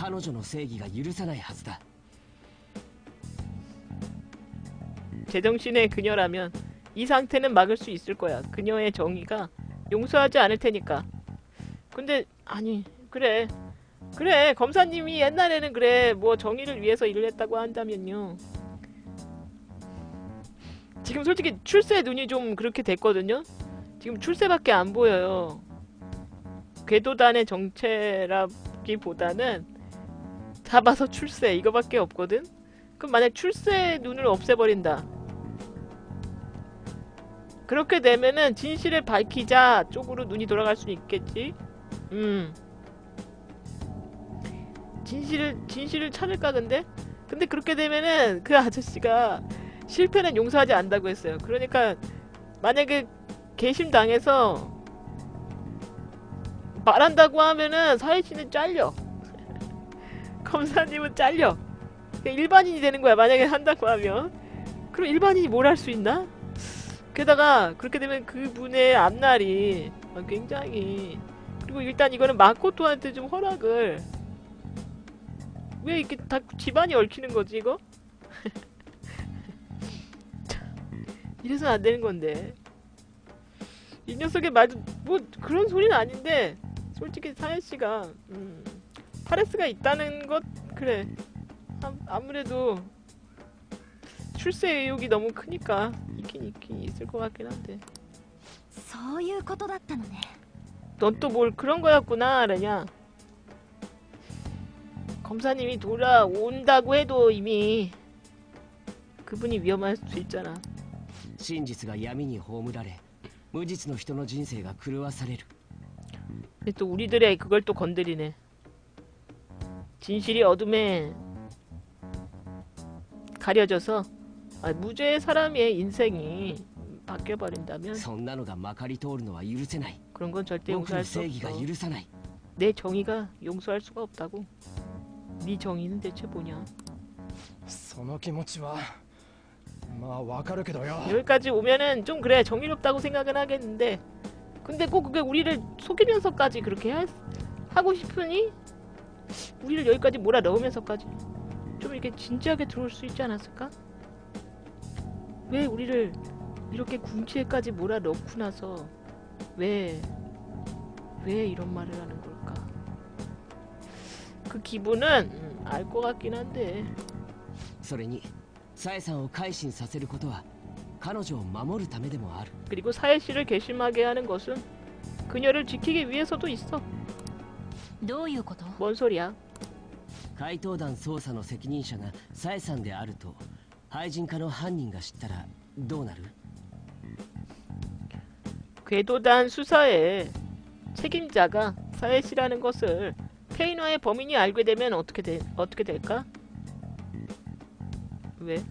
彼女の正義が許さないはずだ 제정신의 그녀라면 이 상태는 막을 수 있을 거야. 그녀의 정의가 용서하지 않을 테니까. 근데 아니 그래 그래 검사님이 옛날에는 그래 뭐 정의를 위해서 일을 했다고 한다면요. 지금 솔직히 출세 눈이 좀 그렇게 됐거든요. 지금 출세밖에 안 보여요. 궤도단의 정체라기보다는 잡아서 출세 이거밖에 없거든. 그럼 만약 출세 눈을 없애버린다. 그렇게 되면은 진실을 밝히자 쪽으로 눈이 돌아갈 수 있겠지. 음. 진실을 진실을 찾을까 근데? 근데 그렇게 되면은 그 아저씨가 실패는 용서하지 않는다고 했어요. 그러니까 만약에 개심당해서 말한다고 하면은 사회씨는 잘려. 검사님은 잘려. 일반인이 되는 거야. 만약에 한다고 하면. 그럼 일반인이 뭘 할 수 있나? 게다가 그렇게 되면 그분의 앞날이 굉장히 그리고 일단 이거는 마코토한테 좀 허락을 왜 이렇게 다 집안이 얽히는 거지 이거? 이래서는 안 되는 건데 이 녀석의 말도 뭐 그런 소리는 아닌데 솔직히 사연 씨가 음, 파레스가 있다는 것 그래 아, 아무래도 출세 의욕이 너무 크니까 있긴 있긴 있을 것 같긴 한데 そういうことだったのね 넌 또 뭘 그런 거였구나 라냐 검사님이 돌아온다고 해도 이미 그분이 위험할 수 있잖아 真実が闇に葬られ無実の人の人生が狂わされる 근데 또 우리들의 그걸 또 건드리네 진실이 어둠에 가려져서 아, 무죄의 사람의 인생이 바뀌어버린다면 그런 건 절대 용서할 수 없어. 내 정의가 용서할 수가 없다고. 네 정의는 대체 뭐냐? 여기까지 오면은 좀 그래 정의롭다고 생각은 하겠는데. 근데 꼭 그게 우리를 속이면서까지 그렇게 하, 하고 싶으니? 우리를 여기까지 몰아 넣으면서까지 좀 이렇게 진지하게 들어올 수 있지 않았을까? 왜 우리를 이렇게 궁지에까지 몰아 넣고 나서 왜 왜 이런 말을 하는 걸까? 그 기분은 음, 알 것 같긴 한데 それにさえさんを改心させることは彼女を守るためでもある 그리고 사회 씨를 괘씸하게 하는 것은 그녀를 지키기 위해서도 있어. どういうこと 뭔 소리야? 怪盗団捜査の責任者がさえさんであると廃人化の犯人が知ったらどうなる 궤도단 수사의 책임자가 사회 씨라는 것을 페이너의 범인이 알게 되면 어떻게 돼 어떻게 될까? 왜?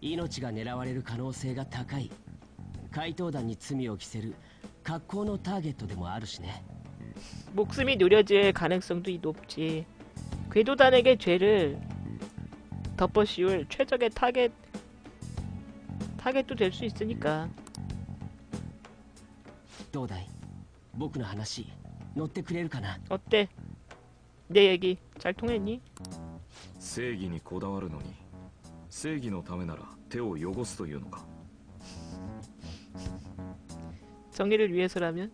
命が狙われる可能性が高い怪盗団に罪を着せる格好のターゲットでもあるしね 목숨이 느려질 가능성도 높지. 궤도단에게 죄를 덮어씌울 최적의 타겟 타겟도 될 수 있으니까. どうだい僕の話乗ってくれるかな 어때? 내 얘기 잘 통했니? 正義にこだわるのに正義のためなら手を汚すというのか 정의를 위해서라면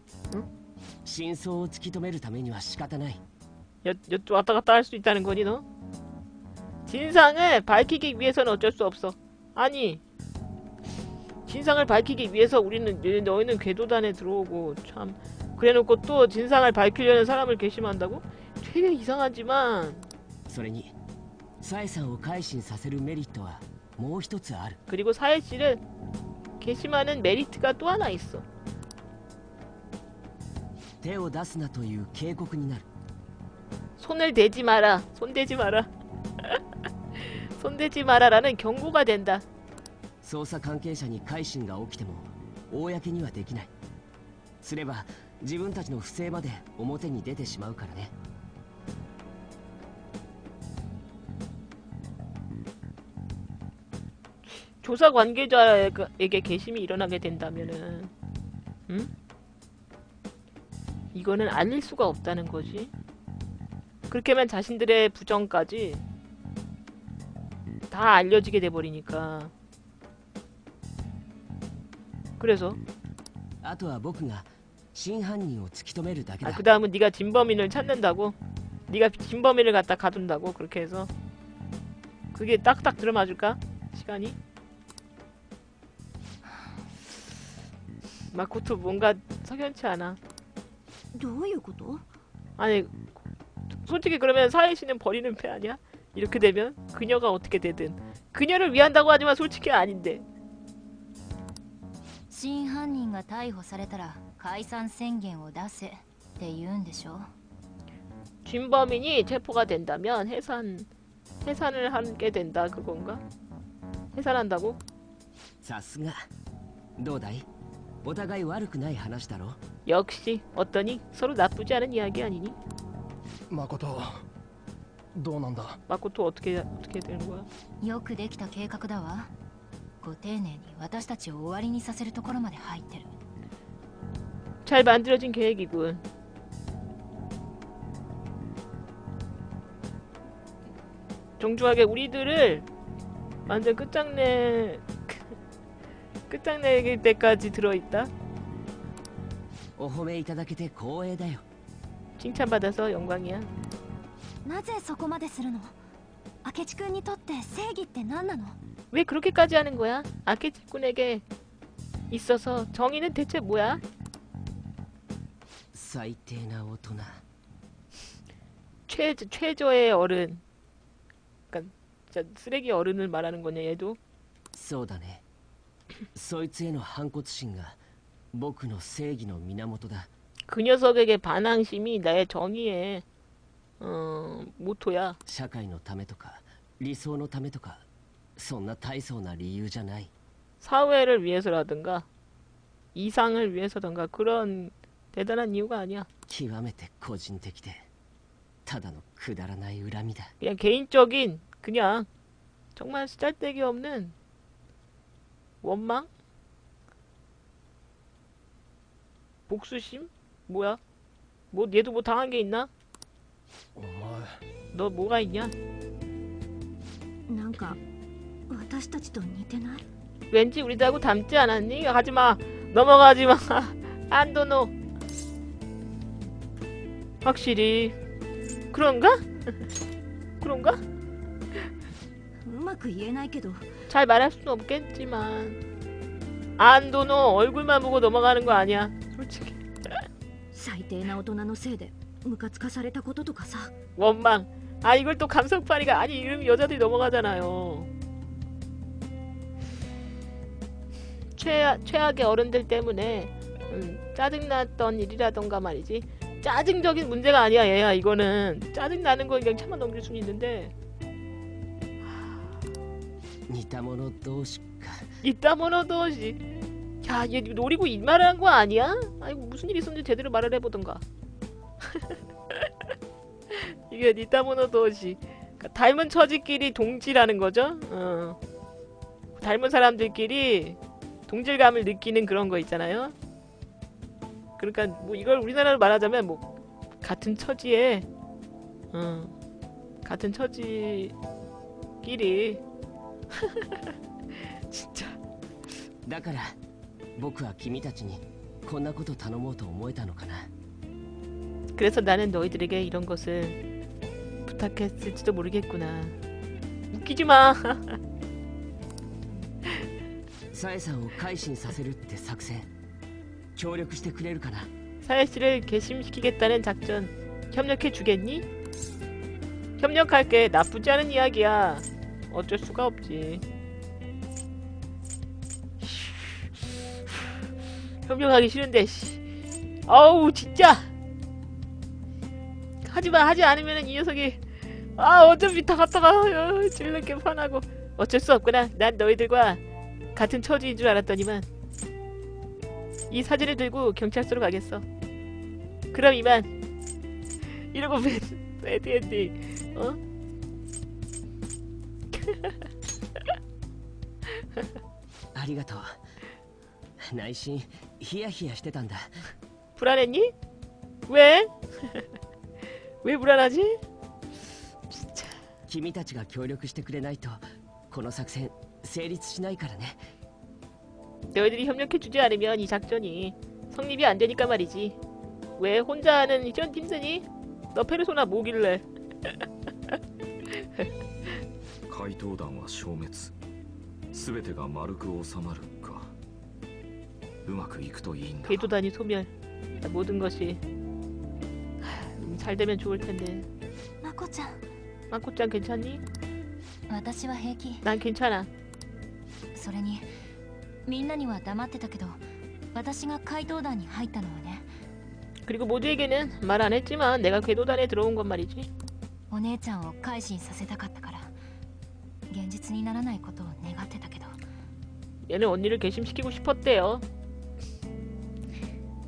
真相を突き止めるためには仕方ない 여, 여, 왔다 갔다 할 수 있다는 거니 너? 진상을 밝히기 위해서는 어쩔 수 없어. 아니 진상을 밝히기 위해서 우리는 너희는 궤도단에 들어오고 참 그래놓고 또 진상을 밝히려는 사람을 괘씸한다고? 되게 이상하지만 それにさえさんを改心させるメリットはもう一つある 그리고 사회 씨를 괘씸하는 메리트가 또 하나 있어. 手を出すなという警告になる 손을 대지 마라. 손 대지 마라. 손 대지 마라라는 경고가 된다. 捜査関係者に改心が起きても公にはできないすれば自分たちの不正まで表に出てしまうからね 조사 관계자에게 개심이 일어나게 된다면은, 응? 이거는 알릴 수가 없다는 거지. 그렇게만 자신들의 부정까지 다 알려지게 돼버리니까. 그래서? 아, 그 다음은 네가 진범인을 찾는다고? 네가 진범인을 갖다 가둔다고? 그렇게 해서? 그게 딱딱 들어맞을까? 시간이? 마코토 뭔가 석연치 않아. どういうこと 아니 솔직히 그러면 사회시는 버리는 패 아니야? 이렇게 되면 그녀가 어떻게 되든 그녀를 위한다고 하지만 솔직히 아닌데 真犯人が逮捕されたら解散宣言を出せって言うんでしょ 진범인이 체포가 된다면 해산 해산을 하게 된다 그건가? 해산한다고? さすがどうだいお互い悪くない話だろ 역시 어떠니 서로 나쁘지 않은 이야기 아니니? 誠どうなんだ 마코토 어떻게 어떻게 되는 거야? よくできた計画だわご丁寧に私たちを終わりにさせるところまで入ってる 잘 만들어진 계획이군. 정중하게 우리들을 완전 끝장내 끝장내기 때까지 들어있다. お褒めいただけて光栄だよ 칭찬받아서 영광이야. なぜそこまでするの明智君にとって正義って何なの 왜 그렇게까지 하는 거야? 아케치꾼에게 있어서 정의는 대체 뭐야? 最低な大人 최 최저의 어른. 그러니까 진짜 쓰레기 어른을 말하는 거냐 얘도? そうだねそいつへの反骨心が僕の正義の源だ 그 녀석에게 반항심이 나의 정의의 어, 모토야. 社会のためとか理想のためとかそんな大層な理由じゃない 사회를 위해서라든가 이상을 위해서든가 그런 대단한 이유가 아니야. 極めて個人的でただのくだらない恨みだ 그냥 개인적인 그냥 정말 쓰잘데기 없는 원망? 복수심? 뭐야? 뭐 얘도 뭐 당한 게 있나? お前 너 뭐가 있냐? なんか私たちと似てない 왠지 우리들하고 닮지 않았니? 하지마 넘어가지마 안도노 확실히 그런가? 그런가? うまく言えないけど 잘 말할 수는 없겠지만 안도노 얼굴만 보고 넘어가는 거 아니야 솔직히 最低な大人のせいでムカつかされたこととかさ 원망 아 이걸 또 감성파니가 아니 이름이 여자들이 넘어가잖아요 최악, 최악의 어른들 때문에 음, 짜증났던 일이라던가 말이지 짜증적인 문제가 아니야 얘야 이거는 짜증나는 거 그냥 참아 넘길 수는 있는데 似た者同士か 이따모노 도시 야얘 노리고 이 말을 한 거 아니야? 아이고 무슨 일 있었는지 제대로 말을 해보던가 이게 니타모노 도시 그러니까 닮은 처지끼리 동지라는 거죠 어. 닮은 사람들끼리 동질감을 느끼는 그런 거 있잖아요 그러니까 뭐 이걸 우리나라로 말하자면 뭐 같은 처지에 어. 같은 처지끼리 진짜 だから 僕は君たちにこんなこと頼もうと思えたのかな 그래서 나는 너희들에게 이런 것을 부탁했을지도 모르겠구나. 웃기지 마. サエさんを改心させるって作戦協力してくれるかな 사야 씨를 개심시키겠다는 작전 협력해 주겠니? 협력할게. 나쁘지 않은 이야기야. 어쩔 수가 없지. 협력하기 싫은데 씨. 아우 진짜. 하지만 하지 않으면 이 녀석이 아 어차피 다 갔다가 어, 질렀게 화나고. 어쩔 수 없구나. 난 너희들과 같은 처지인 줄 알았더니만. 이 사진을 들고 경찰서로 가겠어. 그럼 이만. 이러고 배드엔디 어? 아리가토 나이신 ヒヤヒヤしてたんだ 불안했니? 왜? 왜 불안하지? 君たちが協力してくれないとこの作戦成立しないからね 너희들이 협력해주지 않으면 이 작전이 성립이 안 되니까 말이지. 왜 혼자 하는 이전 힘쓰니? 너 페르소나 뭐길래? 怪盗団は消滅全てが丸く収まるか 궤도단이 소멸. 모든 것이 하, 음, 잘 되면 좋을 텐데. まこちゃん 마코짱 괜찮니? 私は平気 난 괜찮아. それにみんなには黙ってたけど私が怪盗団に入ったのはね 그리고 모두에게는 말 안 했지만 내가 궤도단에 들어온 건 말이지. お姉ちゃんを改心させたかったから現実にならないことを願ってたけど 얘는 언니를 개심시키고 싶었대요.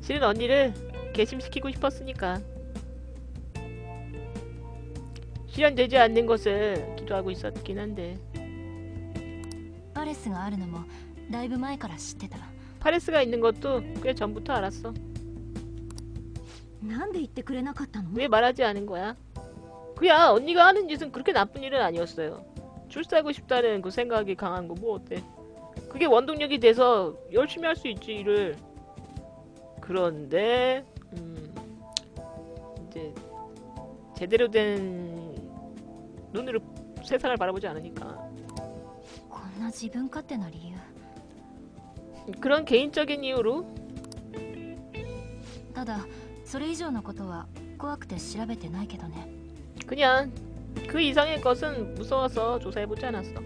실은 언니를 개심시키고 싶었으니까. 실현되지 않는 것을 기도하고 있었긴 한데. 파레스가 있는 것도 꽤 전부터 알았어. 왜 말하지 않은 거야? 그야 언니가 하는 짓은 그렇게 나쁜 일은 아니었어요. 출세하고 싶다는 그 생각이 강한 거 뭐 어때? 그게 원동력이 돼서 열심히 할 수 있지 일을. 그런데 음, 이제 제대로 된 눈으로 세상을 바라보지 않으니까 こんな自分勝手な理由 그런 개인적인 이유로 ただそれ以上のことは怖くて調べてないけどね 그냥 그 이상의 것은 무서워서 조사해보지 않았어.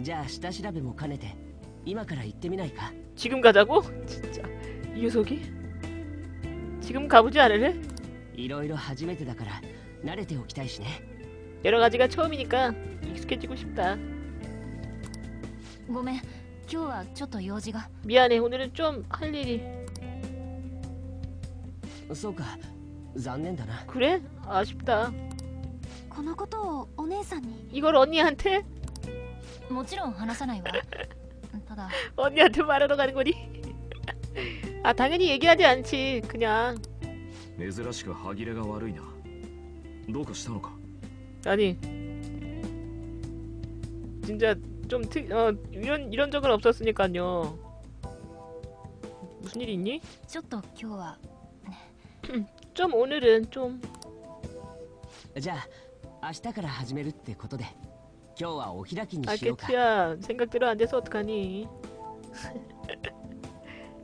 じゃあ下調べも兼ねて今から行ってみないか 지금 가자고? 진짜 이 녀석이? 지금 가보지 않을래? いろいろ初めてだから慣れておきたいしね 여러 가지가 처음이니까 익숙해지고 싶다. ごめん今日はちょっと用事が 미안해 오늘은 좀 할 일이 そうか残念だな 그래? 아쉽다. このことをお姉さんに 이걸 언니한테? もちろん話さないわただ 언니한테 말하러 가는 거니? 아 당연히 얘기하지 않지. 그냥 珍しく歯切れが悪いなどうかしたのか 아니 진짜 좀 특, 어, 이런 이런 적은 없었으니까요. 무슨 일 있니? ちょっと今日は 좀 오늘은 좀 じゃあ明日から始めるってことで今日はお開きにしようか 알겠지야 생각대로 안 돼서 어떡하니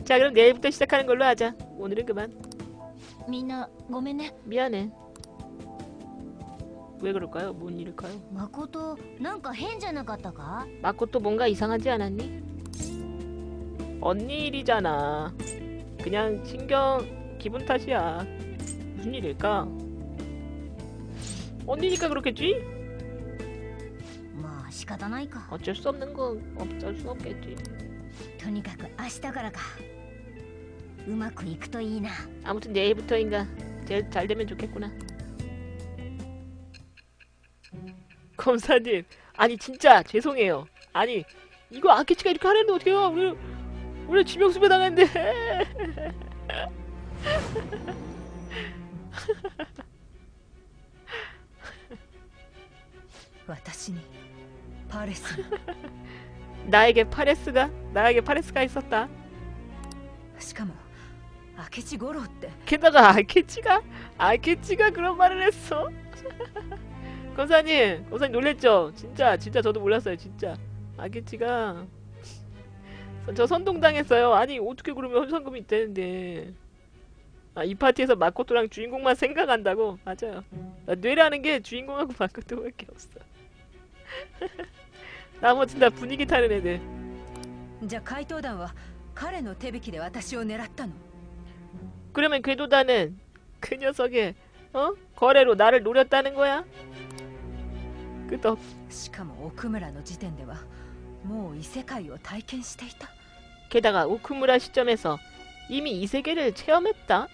자 그럼 내일부터 시작하는 걸로 하자 오늘은 그만 みんなごめんね 미안해 왜 그럴까요? 뭔 일일까요? 誠なんか変じゃなかったか 마코또 뭔가 이상하지 않았니? 언니 일이잖아 그냥 신경 기분 탓이야 무슨 일일까? 언니니까 그렇겠지? まあ仕方ないか 어쩔 수 없는 건 어쩔 수 없겠지 とにかく明日からか 아무튼 내일부터인가 제일 잘 되면 좋겠구나. 검사님, 아니 진짜 죄송해요. 아니 이거 아키치가 이렇게 하는데 어떡해요? 우리 우리 지명수배 당했는데. 私にパレスに 나에게 파레스가 나에게 파레스가 있었다. しかも明智五郎って 게다가 아키치가 아키치가 그런 말을 했어. 검사님, 검사님 놀랬죠? 진짜 진짜 저도 몰랐어요. 진짜 아키치가 저 선동당했어요. 아니 어떻게 그러면 현상금이 있다는데. 아, 이 파티에서 마코토랑 주인공만 생각한다고? 맞아요. 아, 뇌라는 게 주인공하고 마코토밖에 없어. 나머지 다 분위기 타는 애들. じゃあ怪盗団は彼の手引きで私を狙ったの 그러면 궤도단은 그 녀석의 어 거래로 나를 노렸다는 거야? 끄덕. しかも奥村の時点ではもう異世界を体験していた 게다가 오쿠무라 시점에서 이미 이 세계를 체험했다.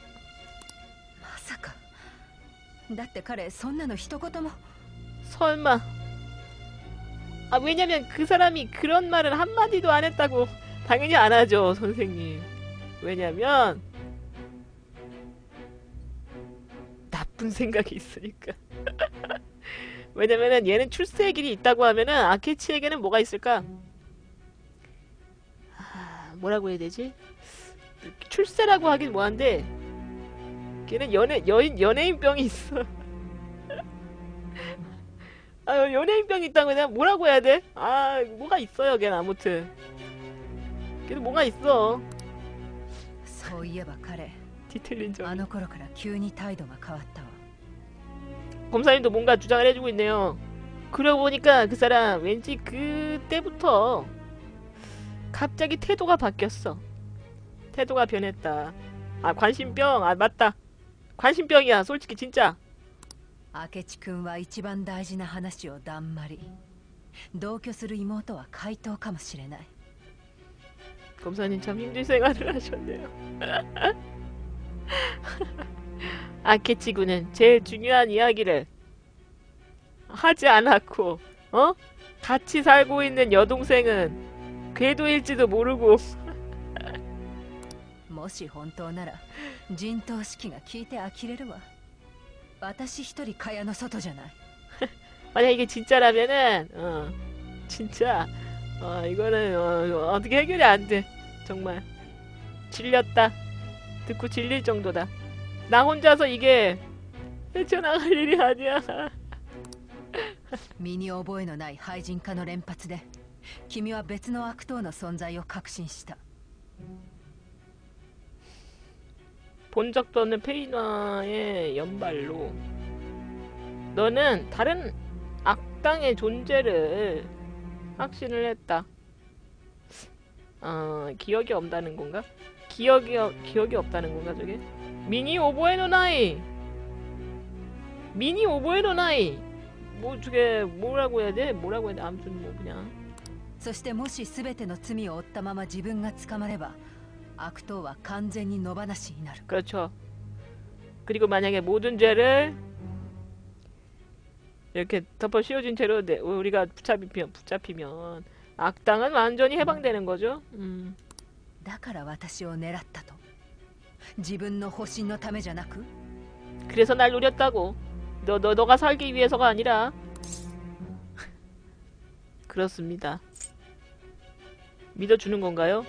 まさかだって彼そんなの一言も 설마. 아 왜냐면 그 사람이 그런 말을 한 마디도 안 했다고 당연히 안 하죠 선생님. 왜냐면 나쁜 생각이 있으니까 왜냐면은 얘는 출세의 길이 있다고 하면은 아케치에게는 뭐가 있을까? 아, 뭐라고 해야 되지? 출세라고 하긴 뭐한데 걔는 연애 여인 연예인병이 있어. 아 연예인병이 있다고 내가 뭐라고 해야 돼? 아 뭐가 있어요 걔는 아무튼 걔는 뭐가 있어. 서이에바 카레. 디테일린 점. あの頃から急に態度が変わったわ 검사님도 뭔가 주장을 해주고 있네요. 그러고 보니까 그 사람 왠지 그때부터 갑자기 태도가 바뀌었어. 태도가 변했다. 아 관심병 아 맞다. 관심병이야 솔직히 진짜. 明智君は一番大事な話をだんまり同居する妹は怪盗かもしれない 검사님 참 힘든 생활을 하셨네요. 아케치군은 제일 중요한 이야기를 하지 않았고, 어? 같이 살고 있는 여동생은 궤도일지도 모르고 もし本当なら陣頭指揮が聞いて呆れるわ私一人蚊帳の外じゃない 만약 이게 진짜라면은 어 진짜 어 이거는 어, 어떻게 해결이 안 돼 정말 질렸다 듣고 질릴 정도다 나 혼자서 이게 헤쳐나갈 일이 아니야 身に覚えのない廃人化の連発で君は別の悪党の存在を確信した 본 적도 없는 페이나의 연발로 너는 다른 악당의 존재를 확신을 했다. 어, 기억이 없다는 건가? 기억이 어- 기억이 없다는 건가 저게? 미니 오보에노 나이. 미니 오보에노 나이. 뭐 저게 뭐라고 해야 돼? 뭐라고 해야 돼? 아무튼 뭐 그냥 そしてもし全ての罪を負ったまま自分が捕まれば悪党は完全に野放しになる 그렇죠. 그리고 만약에 모든 죄를 이렇게 덮어 씌워진 채로 내- 우리가 붙잡히면 붙잡히면 악당은 완전히 해방되는 거죠. 음. だから私を狙ったと自分の保身のためじゃなく 그래서 날 노렸다고. 너, 너, 너가 살기 위해서가 아니라. 그렇습니다. 믿어주는 건가요?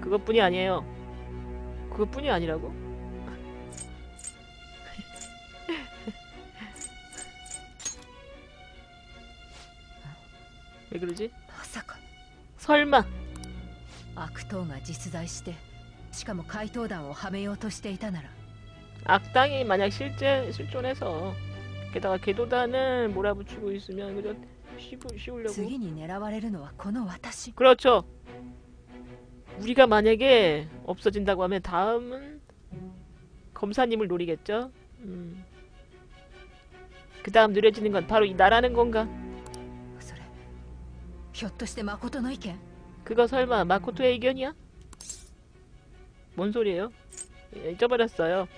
그것뿐이 아니에요. 그것뿐이 아니라고? 왜 그러지? まさか 설마 悪党が実在してしかも怪盗団をはめようとしていたなら 악당이 만약 실제 실존해서 게다가 궤도단을 몰아붙이고 있으면 그저 쉬고 쉬우려고 次に狙われるのはこの私 그렇죠. 우리가 만약에 없어진다고 하면 다음은 검사님을 노리겠죠. 음. 그 다음 느려지는 건 바로 이 나라는 건가? それひょっとして誠の意見 그거 설마 마코토의 의견이야? 뭔 소리예요? 예, 잊어버렸어요.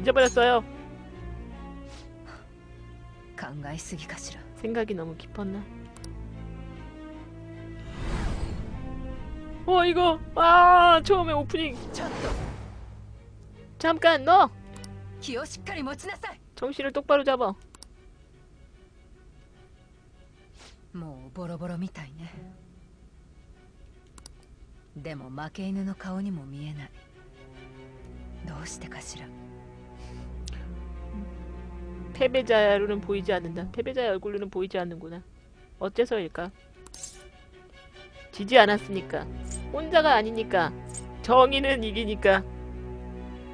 잊어버렸어요. 考えすぎかしら 생각이 너무 깊었나? 어 이거 아 처음에 오프닝 ちょっと 잠깐 너 気をしっかり持ちなさい 정신을 똑바로 잡아 もうボロボロみたいねでも負け犬の顔にも見えないどうしてかしら 패배자로는 보이지 않는다 패배자의 얼굴로는 보이지 않는구나 어째서일까 지지 않았으니까 혼자가 아니니까 정의는 이기니까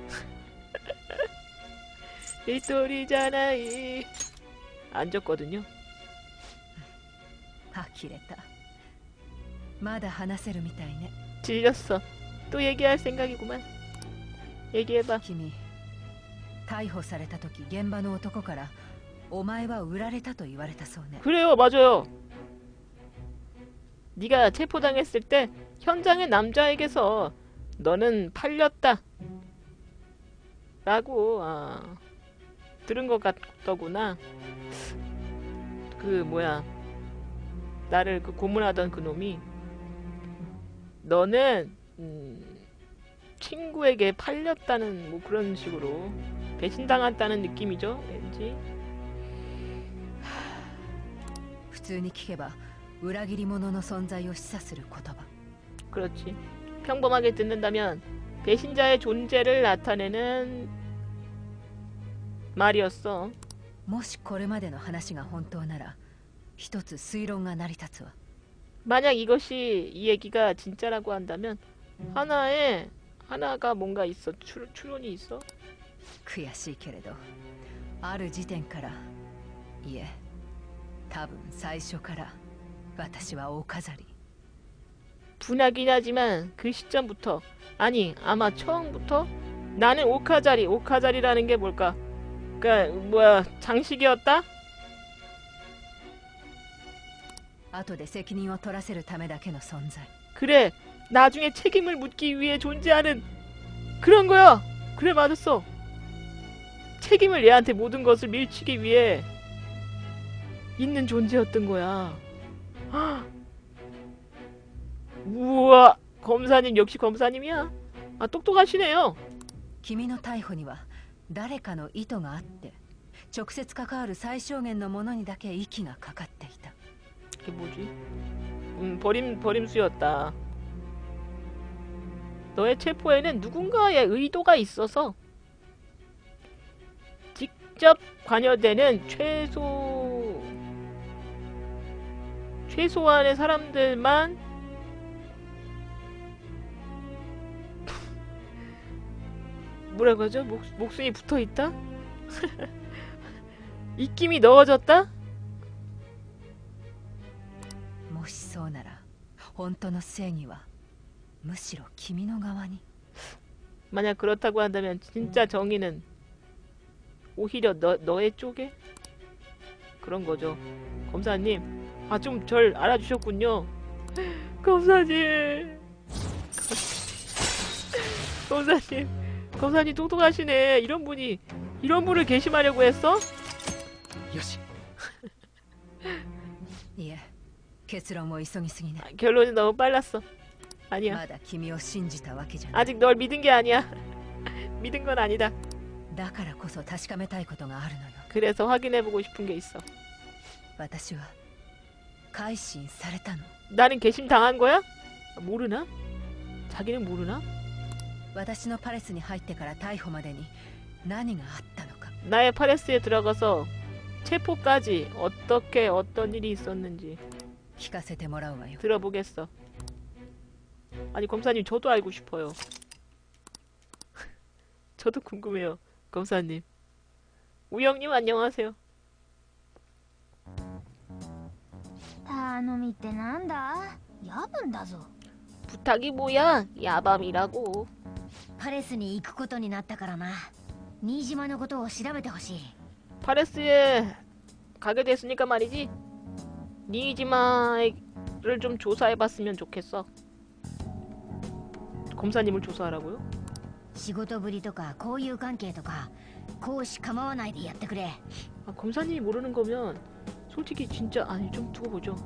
일돌이잖아 이안 졌거든요 呆れたまだ話せるみたいね 질렸어 또 얘기할 생각이구만 얘기해봐 君逮捕された時現場の男からお前は売られたと言われたそうね 그래요, 맞아요. 네가 체포당했을 때 현장의 남자에게서 너는 팔렸다. 라고 아, 들은 것 같더구나. 그 뭐야 나를 그 고문하던 그 놈이 너는 음, 친구에게 팔렸다는 뭐 그런 식으로 배신당했다는 느낌이죠 왠지 普通に聞けば裏切り者の存在を示唆する言葉 그렇지 평범하게 듣는다면 배신자의 존재를 나타내는 말이었어 もしこれまでの話が本当なら 一つ推論が成り立つわ 만약 이것이 이 얘기가 진짜라고 한다면 하나에 하나가 뭔가 있어 추, 추론이 있어 悔しいけれどある時点からいえ多分最初から私は大飾り 분하긴 하지만 그 시점부터 아니 아마 처음부터 나는 오카자리 오카자리라는 게 뭘까 그니까 뭐야 장식이었다 後で責任を取らせるためだけの存在 그래 나중에 책임을 묻기 위해 존재하는 그런 거야 그래 맞았어 책임을 얘한테 모든 것을 밀치기 위해 있는 존재였던 거야 헉! 우와 검사님 역시 검사님이야 아 똑똑하시네요 君の逮捕には誰かの意図があって直接関わる最小限のものにだけ息がかかっていた 이게 뭐지 음 버림 버림수였다 너의 체포에는 누군가의 의도가 있어서 직접 관여되는 최소 최소한의 사람들만 뭐라고 하죠? 목, 목숨이 붙어 있다? 입김이 넣어졌다? もしそうなら本当の正義はむしろ君の側に 만약 그렇다고 한다면 진짜 정의는 오히려 너, 너의 쪽에? 그런 거죠. 검사님, 아 좀 절 알아주셨군요. 검사님. 검사님. 검사님 똑똑하시네. 이런 분이 이런 분을 개심하려고 했어? よしいえ 結論を急ぎすぎね 아, 결론이 너무 빨랐어. 아니야. まだ君を信じたわけじゃない 아직 널 믿은 게 아니야. 믿은 건 아니다. だからこそ確かめたいことがあるのよ 그래서 확인해보고 싶은 게 있어. 私は改心されたの 나는 개심 당한 거야? 모르나? 자기는 모르나? 私のパレスに入ってから逮捕までに何があったのか 나의 파레스에 들어가서 체포까지 어떻게 어떤 일이 있었는지 聞かせてもらうわよ 들어보겠어. 아니 검사님 저도 알고 싶어요. 저도 궁금해요. 검사님. 우영님 안녕하세요. 頼みってなんだ夜分だぞ 부탁이 뭐야? 야밤이라고. パレスに行くことになったからな新島のことを調べてほしい 파레스에 가게 됐으니까 말이지. 니지마를 좀 조사해봤으면 좋겠어. 검사님을 조사하라고요? 仕事ぶりとか交友関係とか公私構わないでやってくれ 아, 검사님이 모르는 거면 솔직히 진짜 아니 좀 두고 보죠.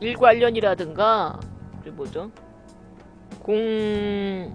일 관련이라든가 그리고 뭐죠? 공...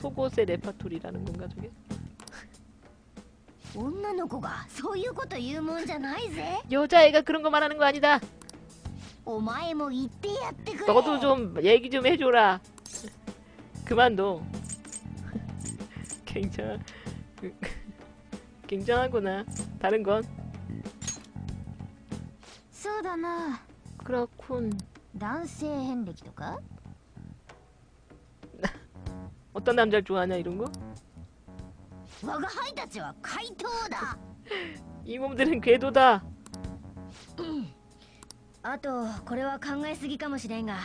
속옷의 레파토리라는 건가 저게 女の子がそういうこと言うもんじゃないぜ 여자애가 그런 거 말하는 거 아니다 お前も言ってやってくれ 너도 좀 얘기 좀 해줘라 그만둬 굉장한 굉장하구나 다른 건 そうだな 그렇군 男性遍歴とか 어떤 남자를 좋아하냐 이런 거? 我が輩たちは怪盗だ 이 몸들은 궤도다. あとこれは考えすぎかもしれんが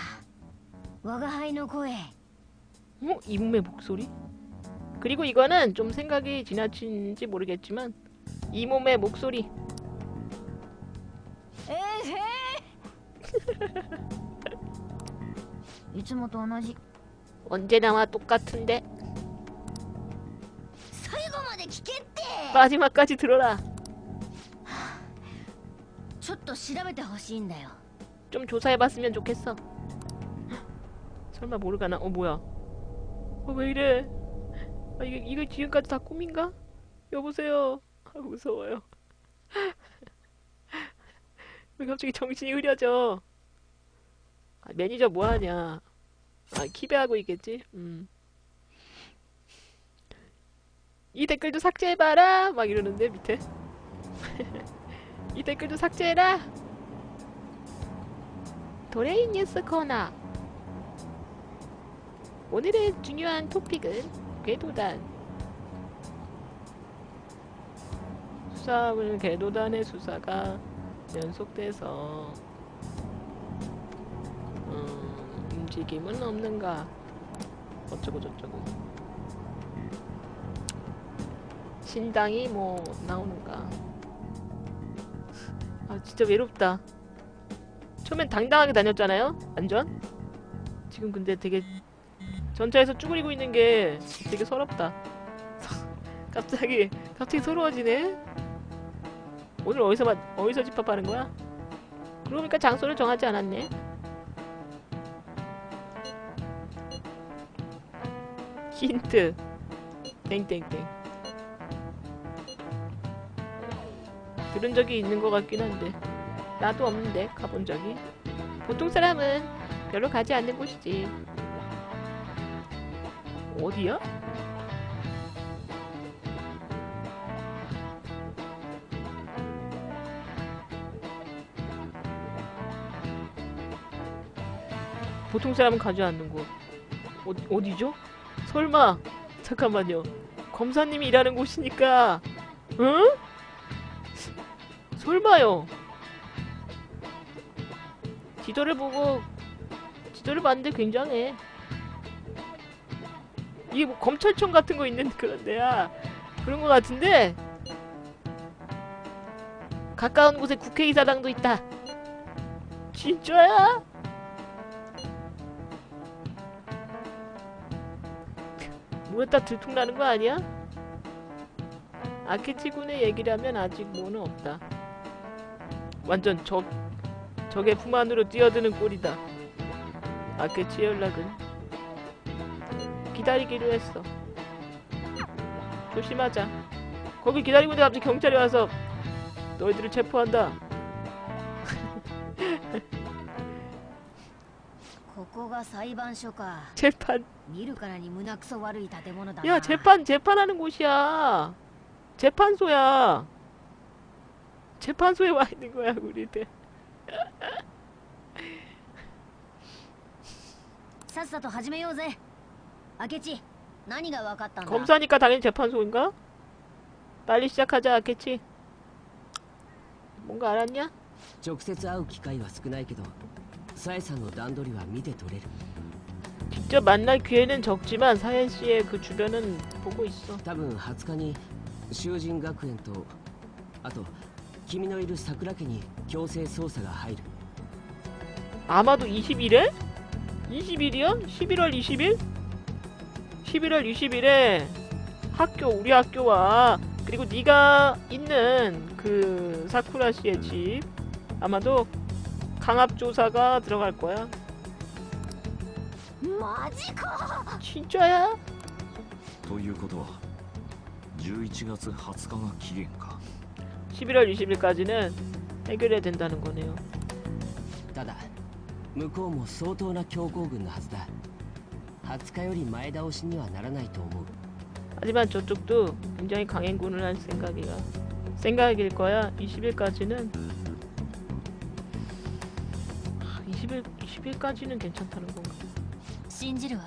我が輩の声 어? 이 몸의 목소리? 그리고 이거는 좀 생각이 지나친지 모르겠지만 이 몸의 목소리 ええいつもと同じ 언제나와 똑같은데? 마지막까지 들어라. 좀 조사해봤으면 좋겠어. 설마 모르가나? 어 뭐야? 어 왜 이래? 아 이거 이거 지금까지 다 꿈인가? 여보세요. 아 무서워요. 왜 갑자기 정신이 흐려져? 아, 매니저 뭐하냐? 아 키배하고 있겠지? 음. 이 댓글도 삭제해봐라! 막 이러는데 밑에 이 댓글도 삭제해라! 도레인 뉴스 코너 오늘의 중요한 토픽은 궤도단 수사을 궤도단의 수사가 연속돼서 음, 움직임은 없는가? 어쩌고 저쩌고. 신당이 뭐 나오는가? 아 진짜 외롭다. 처음엔 당당하게 다녔잖아요? 완전? 지금 근데 되게 전차에서 쭈그리고 있는 게 되게 서럽다. 갑자기 갑자기 서러워지네? 오늘 어디서 마, 어디서 집합하는 거야? 그러고 보니까 장소를 정하지 않았네 힌트. 땡땡땡. 들은 적이 있는 것 같긴 한데. 나도 없는데 가본 적이. 보통 사람은 별로 가지 않는 곳이지. 어디야? 보통 사람은 가지 않는 곳. 어디, 어디죠? 설마. 잠깐만요. 검사님이 일하는 곳이니까. 응? 설마요. 지도를 보고 지도를 봤는데 굉장해. 이게 뭐 검찰청 같은 거 있는 그런 데야. 그런 거 같은데? 가까운 곳에 국회의사당도 있다. 진짜야? 뭐였다 들통나는 거 아니야? 아케치군의 얘기라면 아직 뭐는 없다 완전 적 적의 품 안으로 뛰어드는 꼴이다 아케치의 연락은 기다리기로 했어. 조심하자. 거기 기다리고 있는데 갑자기 경찰이 와서 너희들을 체포한다. ここが裁判所か 재판. 見るからに胸くそ悪い建物だな 야 재판 재판하는 곳이야. 재판소야. 재판소에 와 있는 거야 우리들. さっさと始めようぜ明智何が分かったんだ 검사니까 당연히 재판소인가? 빨리 시작하자 아케치. 뭔가 알았냐? 直接会う機会は少ないけど サエさんの段取りは見て取れる 직접 만날 기회는 적지만 사연 씨의 그 주변은 보고 있어. 多分20日に囚人学園とあと君のいる桜家に強制捜査が入る 아마도 20일에? 20일이야? 11월 20일? 11월 20일에 학교 우리 학교와 그리고 네가 있는 그 사쿠라 씨의 집 아마도 강압 조사가 들어갈 거야. マジか 진짜야? ということは11月20日が期限か 11월 20일까지는 해결해야 된다는 거네요. ただ向こうも相当な強行軍のはずだ20日より前倒しにはならないと思う 하지만 저쪽도 굉장히 강행군을 할 생각이야. 생각일 거야. 20일까지는 20일 20일까지는 괜찮다는 건가? 信じるわ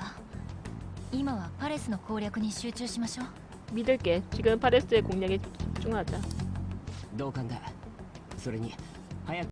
今はパレスの攻略に集中しましょう 믿을게. 지금 파레스의 공략에 집중하자. 同感だそれに早く